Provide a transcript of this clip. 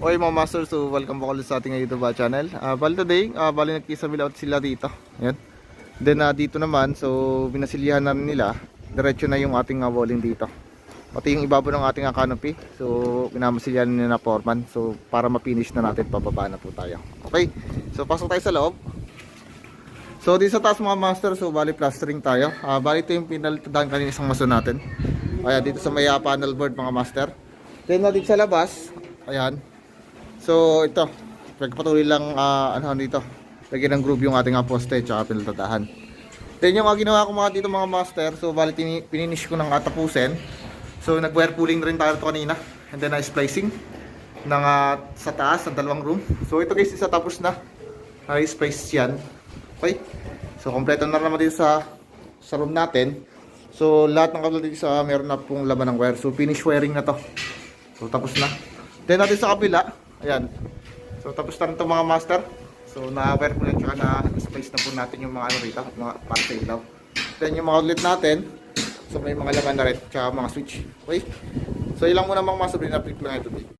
Okay mga master, so welcome back ulit sa ating YouTube ah, channel. Uh, bali today, uh, bali nagkisabila out sila dito. Yan. Then ah, dito naman, so binasilihan na nila. Diretso na yung ating uh, walling dito. Pati yung ibabaw ng ating ah, canopy. So pinamasilyan nila na foreman. So para ma-finish na natin, pababa na po tayo. Okay, so pasok tayo sa loob. So dito sa taas mga master, so bali plastering tayo. Ah, bali ito yung pinalitadaan kanina isang maso natin. Kaya dito sa may ah, panel board mga master. Then na dito sa labas, ayan. So ito, pagpatuloy lang ah, ano dito. Lagyan ng groove yung ating poste tsaka pinalitadahan. Then yung ah, ginawa ko mga dito mga master, so bali pininish ko ng atapusin. So nag-wire pulling rin tayo ito kanina. And then na splicing ng ah, sa taas, sa dalawang room. So ito guys, isa tapos na. Na-splice yan. Okay? So kompleto na naman dito sa sa room natin. So lahat ng kabel dito sa meron na pong laman ng wire. So finish wiring na to. So tapos na. Then natin sa kabila, ayan. So tapos na rin to mga master. So na-wire po na tsaka na-splice na po natin yung mga ano rito, mga para sa ilaw. Then yung mga outlet natin, so may mga laman na rin, tsaka mga switch. Okay? So ilang muna mga master, na-update lang ito.